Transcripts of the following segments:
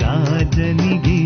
ರಾಜನಿಗೆ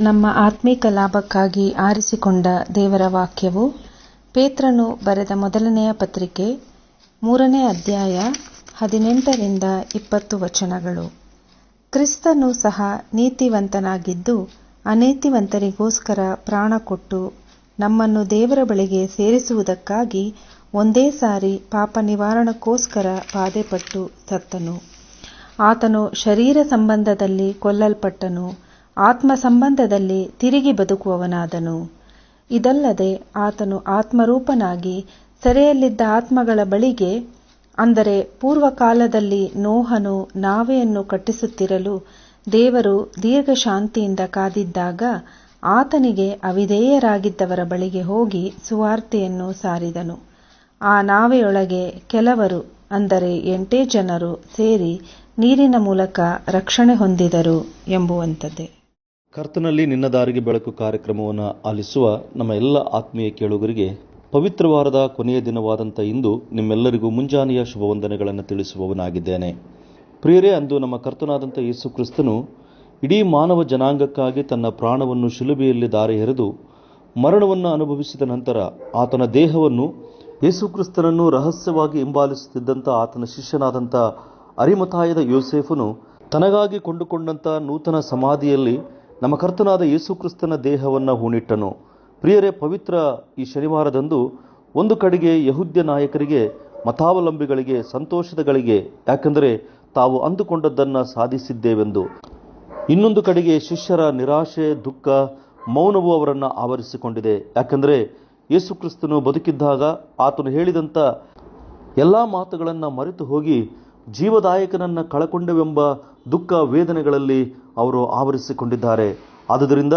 ನಮ್ಮ ಆತ್ಮಿಕ ಲಾಭಕ್ಕಾಗಿ ಆರಿಸಿಕೊಂಡ ದೇವರ ವಾಕ್ಯವು ಪೇತ್ರನು ಬರೆದ ಮೊದಲನೆಯ ಪತ್ರಿಕೆ, ಮೂರನೇ ಅಧ್ಯಾಯ, ಹದಿನೆಂಟರಿಂದ ಇಪ್ಪತ್ತು ವಚನಗಳು. ಕ್ರಿಸ್ತನು ಸಹ ನೀತಿವಂತನಾಗಿದ್ದು, ಅನೀತಿವಂತರಿಗೋಸ್ಕರ ಪ್ರಾಣ ಕೊಟ್ಟು ನಮ್ಮನ್ನು ದೇವರ ಬಳಿಗೆ ಸೇರಿಸುವುದಕ್ಕಾಗಿ ಒಂದೇ ಸಾರಿ ಪಾಪ ನಿವಾರಣಕ್ಕೋಸ್ಕರ ಬಾಧೆಪಟ್ಟು ಸತ್ತನು. ಆತನು ಶರೀರ ಸಂಬಂಧದಲ್ಲಿ ಕೊಲ್ಲಲ್ಪಟ್ಟನು. ಆತ್ಮ ಸಂಬಂಧದಲ್ಲಿ ತಿರುಗಿ ಬದುಕುವವನಾದನು. ಇದಲ್ಲದೆ ಆತನು ಆತ್ಮರೂಪನಾಗಿ ಸೆರೆಯಲ್ಲಿದ್ದ ಆತ್ಮಗಳ ಬಳಿಗೆ, ಅಂದರೆ ಪೂರ್ವಕಾಲದಲ್ಲಿ ನೋಹನು ನಾವೆಯನ್ನು ಕಟ್ಟಿಸುತ್ತಿರಲು ದೇವರು ದೀರ್ಘ ಶಾಂತಿಯಿಂದ ಕಾದಿದ್ದಾಗ ಆತನಿಗೆ ಅವಿಧೇಯರಾಗಿದ್ದವರ ಬಳಿಗೆ ಹೋಗಿ ಸುವಾರ್ತೆಯನ್ನು ಸಾರಿದನು. ಆ ನಾವೆಯೊಳಗೆ ಕೆಲವರು, ಅಂದರೆ ಎಂಟೇ ಜನರು ಸೇರಿ ನೀರಿನ ಮೂಲಕ ರಕ್ಷಣೆ ಹೊಂದಿದರು ಎಂಬುವಂಥದ್ದೇ. ಕರ್ತನಲ್ಲಿ ನಿನ್ನ ದಾರಿಗೆ ಬೆಳಕು ಕಾರ್ಯಕ್ರಮವನ್ನು ಆಲಿಸುವ ನಮ್ಮ ಎಲ್ಲ ಆತ್ಮೀಯ ಕೇಳುಗರಿಗೆ ಪವಿತ್ರವಾರದ ಕೊನೆಯ ದಿನವಾದಂಥ ಇಂದು ನಿಮ್ಮೆಲ್ಲರಿಗೂ ಮುಂಜಾನೆಯ ಶುಭವಂದನೆಗಳನ್ನು ತಿಳಿಸುವವನಾಗಿದ್ದೇನೆ. ಪ್ರಿಯರೇ, ಅಂದು ನಮ್ಮ ಕರ್ತನಾದಂಥ ಯೇಸು ಕ್ರಿಸ್ತನು ಇಡೀ ಮಾನವ ಜನಾಂಗಕ್ಕಾಗಿ ತನ್ನ ಪ್ರಾಣವನ್ನು ಶಿಲುಬೆಯಲ್ಲಿ ದಾರಿ ಎರೆದು ಮರಣವನ್ನು ಅನುಭವಿಸಿದ ನಂತರ ಆತನ ದೇಹವನ್ನು ಯೇಸುಕ್ರಿಸ್ತನನ್ನು ರಹಸ್ಯವಾಗಿ ಹಿಂಬಾಲಿಸುತ್ತಿದ್ದಂಥ ಆತನ ಶಿಷ್ಯನಾದಂಥ ಅರಿಮತಾಯದ ಯೋಸೇಫನು ತನಗಾಗಿ ಕೊಂಡುಕೊಂಡಂಥ ನೂತನ ಸಮಾಧಿಯಲ್ಲಿ ನಮ್ಮ ಕರ್ತನಾದ ಯೇಸುಕ್ರಿಸ್ತನ ದೇಹವನ್ನು ಹೂಣಿಟ್ಟನು. ಪ್ರಿಯರೇ, ಪವಿತ್ರ ಈ ಶನಿವಾರದಂದು ಒಂದು ಕಡೆಗೆ ಯಹುದ್ಯ ನಾಯಕರಿಗೆ, ಮತಾವಲಂಬಿಗಳಿಗೆ, ಸಂತೋಷದಗಳಿಗೆ, ಯಾಕೆಂದರೆ ತಾವು ಅಂದುಕೊಂಡದ್ದನ್ನು ಸಾಧಿಸಿದ್ದೇವೆಂದು. ಇನ್ನೊಂದು ಕಡೆಗೆ ಶಿಷ್ಯರ ನಿರಾಶೆ, ದುಃಖ, ಮೌನವು ಅವರನ್ನು ಆವರಿಸಿಕೊಂಡಿದೆ. ಯಾಕೆಂದರೆ ಯೇಸುಕ್ರಿಸ್ತನು ಬದುಕಿದ್ದಾಗ ಆತನು ಹೇಳಿದಂಥ ಎಲ್ಲ ಮಾತುಗಳನ್ನು ಮರೆತು ಹೋಗಿ ಜೀವದಾಯಕನನ್ನು ಕಳಕೊಂಡವೆಂಬ ದುಃಖ, ವೇದನೆಗಳಲ್ಲಿ ಅವರು ಆವರಿಸಿಕೊಂಡಿದ್ದಾರೆ. ಆದುದರಿಂದ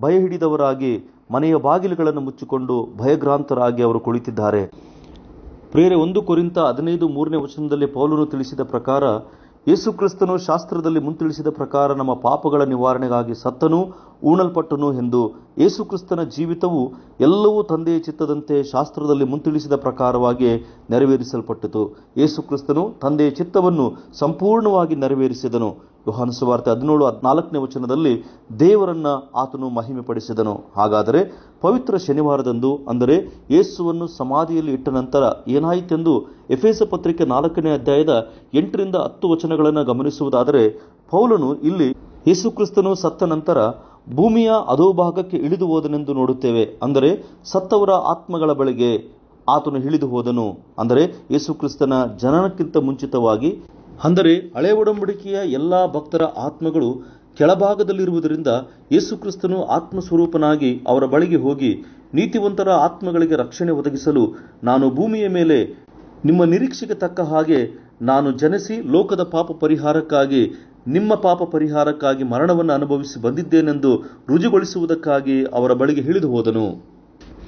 ಭಯ ಹಿಡಿದವರಾಗಿ ಮನೆಯ ಬಾಗಿಲುಗಳನ್ನು ಮುಚ್ಚಿಕೊಂಡು ಭಯಗ್ರಾಂತರಾಗಿ ಅವರು ಕುಳಿತಿದ್ದಾರೆ. ಪ್ರೇರೆ, ಒಂದು ಕುರಿತ ಹದಿನೈದು ಮೂರನೇ ವಚನದಲ್ಲಿ ಪೌಲನು ತಿಳಿಸಿದ ಪ್ರಕಾರ, ಯೇಸು ಕ್ರಿಸ್ತನು ಶಾಸ್ತ್ರದಲ್ಲಿ ಮುಂತಿಳಿಸಿದ ಪ್ರಕಾರ ನಮ್ಮ ಪಾಪಗಳ ನಿವಾರಣೆಗಾಗಿ ಸತ್ತನು ಊಣಲ್ಪಟ್ಟನು ಎಂದು ಯೇಸುಕ್ರಿಸ್ತನ ಜೀವಿತವು ಎಲ್ಲವೂ ತಂದೆಯ ಚಿತ್ತದಂತೆ ಶಾಸ್ತ್ರದಲ್ಲಿ ಮುಂತಿಳಿಸಿದ ಪ್ರಕಾರವಾಗಿ ನೆರವೇರಿಸಲ್ಪಟ್ಟಿತು. ಯೇಸು ಕ್ರಿಸ್ತನು ತಂದೆಯ ಚಿತ್ತವನ್ನು ಸಂಪೂರ್ಣವಾಗಿ ನೆರವೇರಿಸಿದನು. ಸುವಾರ್ತೆ ಹದಿನೇಳು, ಹದಿನಾಲ್ಕನೇ ವಚನದಲ್ಲಿ ದೇವರನ್ನ ಆತನು ಮಹಿಮೆಪಡಿಸಿದನು. ಹಾಗಾದರೆ ಪವಿತ್ರ ಶನಿವಾರದಂದು ಅಂದರೆ ಯೇಸುವನ್ನು ಸಮಾಧಿಯಲ್ಲಿ ಇಟ್ಟ ನಂತರ ಏನಾಯಿತೆಂದು ಎಫೇಸ ಪತ್ರಿಕೆ ನಾಲ್ಕನೇ ಅಧ್ಯಾಯದ ಎಂಟರಿಂದ ಹತ್ತು ವಚನಗಳನ್ನು ಗಮನಿಸುವುದಾದರೆ ಪೌಲನು ಇಲ್ಲಿ ಯೇಸುಕ್ರಿಸ್ತನು ಸತ್ತ ನಂತರ ಭೂಮಿಯ ಅಧೋಭಾಗಕ್ಕೆ ಇಳಿದು ಹೋದನೆಂದು ನೋಡುತ್ತೇವೆ. ಅಂದರೆ ಸತ್ತವರ ಆತ್ಮಗಳ ಬಳಿಗೆ ಆತನು ಇಳಿದು ಹೋದನು. ಅಂದರೆ ಯೇಸು ಕ್ರಿಸ್ತನ ಜನನಕ್ಕಿಂತ ಮುಂಚಿತವಾಗಿ ಅಂದರೆ ಹಳೆ ಒಡಂಬಡಿಕೆಯ ಎಲ್ಲ ಭಕ್ತರ ಆತ್ಮಗಳು ಕೆಳಭಾಗದಲ್ಲಿರುವುದರಿಂದ ಯೇಸು ಕ್ರಿಸ್ತನು ಆತ್ಮಸ್ವರೂಪನಾಗಿ ಅವರ ಬಳಿಗೆ ಹೋಗಿ ನೀತಿವಂತರ ಆತ್ಮಗಳಿಗೆ ರಕ್ಷಣೆ ಒದಗಿಸಲು ನಾನು ಭೂಮಿಯ ಮೇಲೆ ನಿಮ್ಮ ನಿರೀಕ್ಷೆಗೆ ತಕ್ಕ ಹಾಗೆ ನಾನು ಜನಿಸಿ ಲೋಕದ ಪಾಪ ಪರಿಹಾರಕ್ಕಾಗಿ, ನಿಮ್ಮ ಪಾಪ ಪರಿಹಾರಕ್ಕಾಗಿ ಮರಣವನ್ನು ಅನುಭವಿಸಿ ಬಂದಿದ್ದೇನೆಂದು ರುಜುಗೊಳಿಸುವುದಕ್ಕಾಗಿ ಅವರ ಬಳಿಗೆ ಇಳಿದು ಹೋದನು.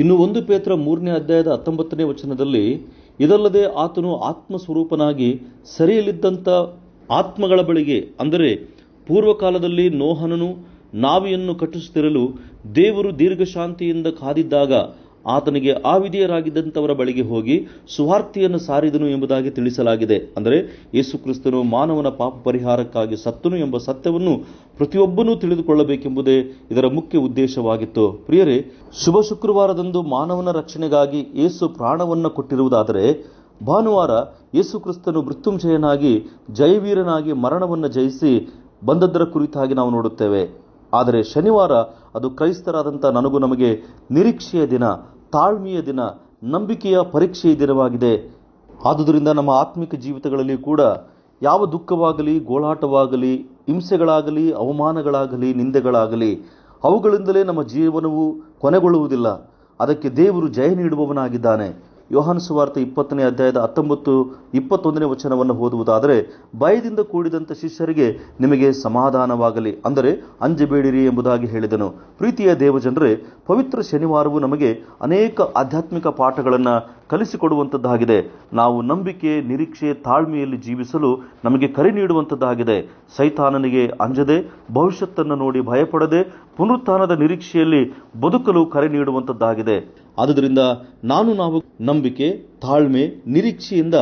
ಇನ್ನು ಒಂದು ಪೇತ್ರ ಮೂರನೇ ಅಧ್ಯಾಯದ ಹತ್ತೊಂಬತ್ತನೇ ವಚನದಲ್ಲಿ ಇದಲ್ಲದೆ ಆತನು ಆತ್ಮಸ್ವರೂಪನಾಗಿ ಸರಿಯಲಿದ್ದಂಥ ಆತ್ಮಗಳ ಬಳಿಗೆ ಅಂದರೆ ಪೂರ್ವಕಾಲದಲ್ಲಿ ನೋಹನನು ನಾವಿಯನ್ನು ಕಟ್ಟಿಸುತ್ತಿರಲು ದೇವರು ದೀರ್ಘಶಾಂತಿಯಿಂದ ಕಾದಿದ್ದಾಗ ಆತನಿಗೆ ಆವಿಧೇಯರಾಗಿದ್ದಂಥವರ ಬಳಿಗೆ ಹೋಗಿ ಸುವಾರ್ತೆಯನ್ನು ಸಾರಿದನು ಎಂಬುದಾಗಿ ತಿಳಿಸಲಾಗಿದೆ. ಅಂದರೆ ಯೇಸು ಕ್ರಿಸ್ತನು ಮಾನವನ ಪಾಪ ಪರಿಹಾರಕ್ಕಾಗಿ ಸತ್ತನು ಎಂಬ ಸತ್ಯವನ್ನು ಪ್ರತಿಯೊಬ್ಬನೂ ತಿಳಿದುಕೊಳ್ಳಬೇಕೆಂಬುದೇ ಇದರ ಮುಖ್ಯ ಉದ್ದೇಶವಾಗಿತ್ತು. ಪ್ರಿಯರೇ, ಶುಭ ಶುಕ್ರವಾರದಂದು ಮಾನವನ ರಕ್ಷಣೆಗಾಗಿ ಯೇಸು ಪ್ರಾಣವನ್ನು ಕೊಟ್ಟಿರುವುದಾದರೆ ಭಾನುವಾರ ಯೇಸು ಕ್ರಿಸ್ತನು ಮೃತ್ಯುಂಜಯನಾಗಿ ಜಯವೀರನಾಗಿ ಮರಣವನ್ನು ಜಯಿಸಿ ಬಂದದ್ದರ ಕುರಿತಾಗಿ ನಾವು ನೋಡುತ್ತೇವೆ. ಆದರೆ ಶನಿವಾರ ಅದು ಕ್ರೈಸ್ತರಾದಂಥ ನನಗೂ ನಮಗೆ ನಿರೀಕ್ಷೆಯ ದಿನ. ತಾಳ್ಮೆಯ ದಿನ, ನಂಬಿಕೆಯ ಪರೀಕ್ಷೆಯ ದಿನವಾಗಿದೆ. ಆದುದರಿಂದ ನಮ್ಮ ಆತ್ಮಿಕ ಜೀವಿತಗಳಲ್ಲಿ ಕೂಡ ಯಾವ ದುಃಖವಾಗಲಿ, ಗೋಳಾಟವಾಗಲಿ, ಹಿಂಸೆಗಳಾಗಲಿ, ಅವಮಾನಗಳಾಗಲಿ, ನಿಂದೆಗಳಾಗಲಿ, ಅವುಗಳಿಂದಲೇ ನಮ್ಮ ಜೀವನವು ಕೊನೆಗೊಳ್ಳುವುದಿಲ್ಲ. ಅದಕ್ಕೆ ದೇವರು ಜಯ ನೀಡುವವನಾಗಿದ್ದಾನೆ. ಯೋಹಾನ ಸುವಾರ್ತೆ ಇಪ್ಪತ್ತನೇ ಅಧ್ಯಾಯದ ಹತ್ತೊಂಬತ್ತು, ಇಪ್ಪತ್ತೊಂದನೇ ವಚನವನ್ನು ಓದುವುದಾದರೆ, ಭಯದಿಂದ ಕೂಡಿದಂಥ ಶಿಷ್ಯರಿಗೆ ನಿಮಗೆ ಸಮಾಧಾನವಾಗಲಿ. ಅಂದರೆ ಅಂಜಬೇಡಿರಿ ಎಂಬುದಾಗಿ ಹೇಳಿದನು. ಪ್ರೀತಿಯ ದೇವಜನರೇ, ಪವಿತ್ರ ಶನಿವಾರವು ನಮಗೆ ಅನೇಕ ಆಧ್ಯಾತ್ಮಿಕ ಪಾಠಗಳನ್ನು ಕಲಿಸಿಕೊಡುವಂಥದ್ದಾಗಿದೆ. ನಾವು ನಂಬಿಕೆ, ನಿರೀಕ್ಷೆ, ತಾಳ್ಮೆಯಲ್ಲಿ ಜೀವಿಸಲು ನಮಗೆ ಕರೆ ನೀಡುವಂಥದ್ದಾಗಿದೆ. ಸೈತಾನನಿಗೆ ಅಂಜದೆ, ಭವಿಷ್ಯತ್ತನ್ನು ನೋಡಿ ಭಯಪಡದೆ, ಪುನರುತ್ಥಾನದ ನಿರೀಕ್ಷೆಯಲ್ಲಿ ಬದುಕಲು ಕರೆ ನೀಡುವಂಥದ್ದಾಗಿದೆ. ಆದುದರಿಂದ ನಾನು ನಾವು ನಂಬಿಕೆ, ತಾಳ್ಮೆ, ನಿರೀಕ್ಷೆಯಿಂದ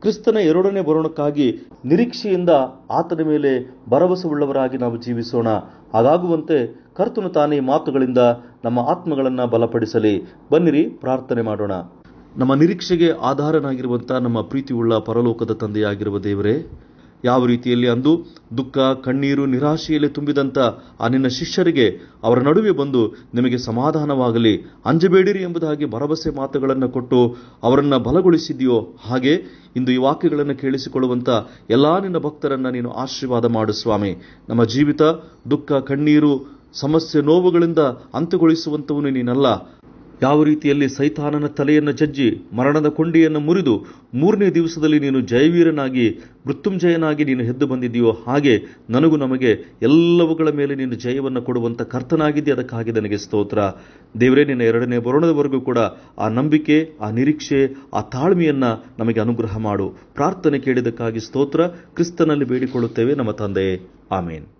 ಕ್ರಿಸ್ತನ ಎರಡನೇ ಬರೋಣಕ್ಕಾಗಿ ನಿರೀಕ್ಷೆಯಿಂದ ಆತನ ಮೇಲೆ ಭರವಸೆ ಉಳ್ಳವರಾಗಿ ನಾವು ಜೀವಿಸೋಣ. ಹಾಗಾಗುವಂತೆ ಕರ್ತನು ತಾನೇ ಮಾತುಗಳಿಂದ ನಮ್ಮ ಆತ್ಮಗಳನ್ನು ಬಲಪಡಿಸಲಿ. ಬನ್ನಿರಿ, ಪ್ರಾರ್ಥನೆ ಮಾಡೋಣ. ನಮ್ಮ ನಿರೀಕ್ಷೆಗೆ ಆಧಾರನಾಗಿರುವಂಥ ನಮ್ಮ ಪ್ರೀತಿಯುಳ್ಳ ಪರಲೋಕದ ತಂದೆಯಾಗಿರುವ ದೇವರೇ ಯಾವ ರೀತಿಯಲ್ಲಿ ಅಂದು ದುಃಖ, ಕಣ್ಣೀರು, ನಿರಾಶೆಯಲ್ಲಿ ತುಂಬಿದಂಥ ಆ ನಿನ್ನ ಶಿಷ್ಯರಿಗೆ ಅವರ ನಡುವೆ ಬಂದು ನಿಮಗೆ ಸಮಾಧಾನವಾಗಲಿ, ಅಂಜಬೇಡಿರಿ ಎಂಬುದಾಗಿ ಭರವಸೆ ಮಾತುಗಳನ್ನು ಕೊಟ್ಟು ಅವರನ್ನು ಬಲಗೊಳಿಸಿದೆಯೋ ಹಾಗೆ ಇಂದು ಈ ವಾಕ್ಯಗಳನ್ನು ಕೇಳಿಸಿಕೊಳ್ಳುವಂಥ ಎಲ್ಲ ನಿನ್ನ ಭಕ್ತರನ್ನು ನೀನು ಆಶೀರ್ವಾದ ಮಾಡು ಸ್ವಾಮಿ. ನಮ್ಮ ಜೀವಿತ ದುಃಖ, ಕಣ್ಣೀರು, ಸಮಸ್ಯೆ, ನೋವುಗಳಿಂದ ಅಂತ್ಯಗೊಳಿಸುವಂಥವನು ನೀನಲ್ಲ. ಯಾವ ರೀತಿಯಲ್ಲಿ ಸೈತಾನನ ತಲೆಯನ್ನು ಜಜ್ಜಿ ಮರಣದ ಕೊಂಡಿಯನ್ನು ಮುರಿದು ಮೂರನೇ ದಿವಸದಲ್ಲಿ ನೀನು ಜಯವೀರನಾಗಿ, ಮೃತ್ಯುಂಜಯನಾಗಿ ನೀನು ಹೆದ್ದು ಬಂದಿದ್ದೀಯೋ ಹಾಗೆ ನನಗೂ ನಮಗೆ ಎಲ್ಲವುಗಳ ಮೇಲೆ ನೀನು ಜಯವನ್ನು ಕೊಡುವಂಥ ಕರ್ತನಾಗಿದ್ದೆ, ಅದಕ್ಕಾಗಿ ನನಗೆ ಸ್ತೋತ್ರ. ದೇವರೇ, ನಿನ್ನ ಎರಡನೇ ಬರೋಣದವರೆಗೂ ಕೂಡ ಆ ನಂಬಿಕೆ, ಆ ನಿರೀಕ್ಷೆ, ಆ ತಾಳ್ಮೆಯನ್ನು ನಮಗೆ ಅನುಗ್ರಹ ಮಾಡು. ಪ್ರಾರ್ಥನೆ ಕೇಳಿದಕ್ಕಾಗಿ ಸ್ತೋತ್ರ. ಕ್ರಿಸ್ತನಲ್ಲಿ ಬೇಡಿಕೊಳ್ಳುತ್ತೇವೆ ನಮ್ಮ ತಂದೆ. ಆಮೇನ್.